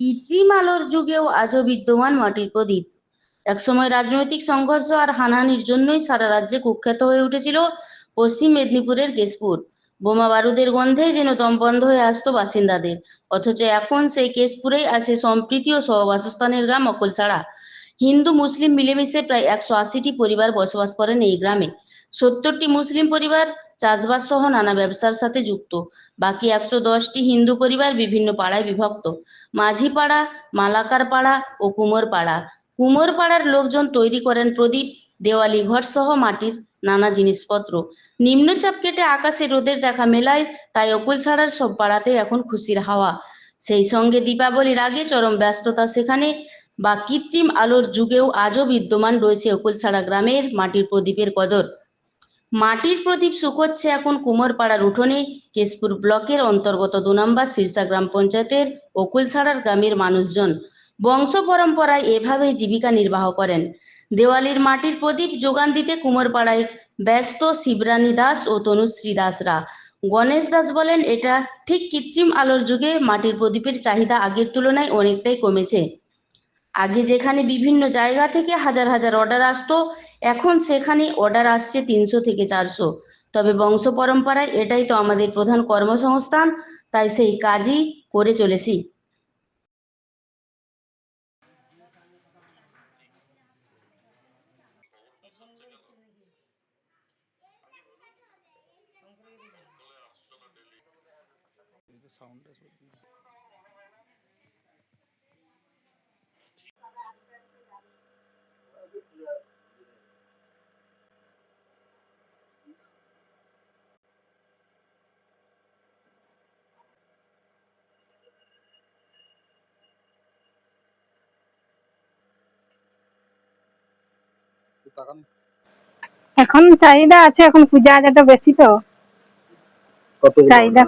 কৃত্রিম আলোর যুগেও আজও বিদ্যমান মাটির প্রদীপ। একসময় রাজনৈতিক সংঘর্ষ আর হানাহানির জন্যই সারা রাজ্যে কুখ্যাত হয়ে উঠেছিল পশ্চিম মেদিনীপুরের কেশপুর। বোমা বারুদের গন্ধে যেন দম বন্ধ হয়ে আসতো বাসিন্দাদের। অথচ এখন সেই কেশপুরেই আছে সম্প্রীতি ও সহবাসস্থানের গ্রাম অকলছাড়া হিন্দু, মুসলিম মিলেমিশে প্রায় একশো আশিটি পরিবার বসবাস করেন এই গ্রামে। সত্তরটি মুসলিম পরিবার চাষবাস সহ নানা ব্যবসার সাথে যুক্ত। বাকি একশো দশটি হিন্দু পরিবার বিভিন্ন পাড়ায় বিভক্ত। মাঝি পাড়া মালাকার পাড়া ও কুমোর পাড়া কুমোর পাড়ার লোকজন তৈরি করেন প্রদীপ, দেওয়ালি ঘর সহ মাটির নানা জিনিসপত্র। নিম্নচাপ কেটে আকাশে রোদের দেখা মেলায় তাই অকুল ছাড়ার সব পাড়াতে এখন খুশির হাওয়া। সেই সঙ্গে দীপাবলির আগে চরম ব্যস্ততা সেখানে। বা কৃত্রিম আলোর যুগেও আজও বিদ্যমান রয়েছে অকুলছাড়া গ্রামের মাটির প্রদীপের কদর। মাটির প্রদীপ শুকোচ্ছে এখন কুমোরপাড়ার উঠোনে, কেশপুর ব্লকের অন্তর্গত দু নম্বর শীর্ষা গ্রাম পঞ্চায়েতের অকুলছাড়ার গ্রামের মানুষজন বংশ পরম্পরায় এভাবেই জীবিকা নির্বাহ করেন। দেওয়ালির মাটির প্রদীপ যোগান দিতে কুমোরপাড়ায় ব্যস্ত শিবরানী দাস ও তনুশ্রী দাসরা। গণেশ দাস বলেন, এটা ঠিক কৃত্রিম আলোর যুগে মাটির প্রদীপের চাহিদা আগের তুলনায় অনেকটাই কমেছে। আগে যেখানে বিভিন্ন জায়গা থেকে হাজার হাজার অর্ডার আসতো, এখন সেখানে অর্ডার আসছে তিনশো থেকে চারশো। তবে বংশ পরম্পরায় এটাই তো আমাদের প্রধান কর্মসংস্থান, তাই সেই কাজই করে চলেছি। তাকান। এখন চাহিদা আছে এখন পূজা আজাটা বেশি তো। কত চাহিদা।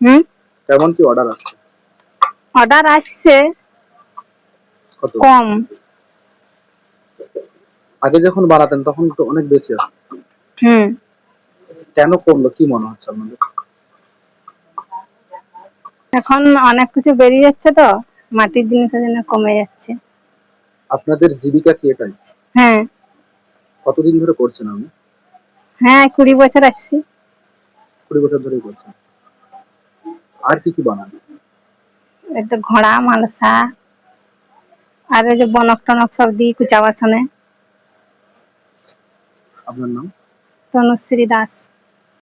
হুম? কেমন কি অর্ডার আসছে অর্ডার আসছে। কত? কম। আগে যখন বানাতেন তখন তো অনেক বেশি আসতো হুম। কেন কমলো? কি মনে হচ্ছে আপনাদের? এখন অনেক কিছু বেরিয়ে যাচ্ছে তো মাটির জিনিসের জন্য কমে যাচ্ছে। আপনাদের জীবিকা কি এটাই? হ্যাঁ। কতদিন ধরে করছেন আপনি? হ্যাঁ কুড়ি বছর আসছি। কুড়ি বছর ধরে করছেন। আর কি কি বানান? এই তো ঘোড়া মালসা আর এই যে বনক টনক সব দিই কুচাবাসনে আপনার নাম? তনুশ্রী দাস।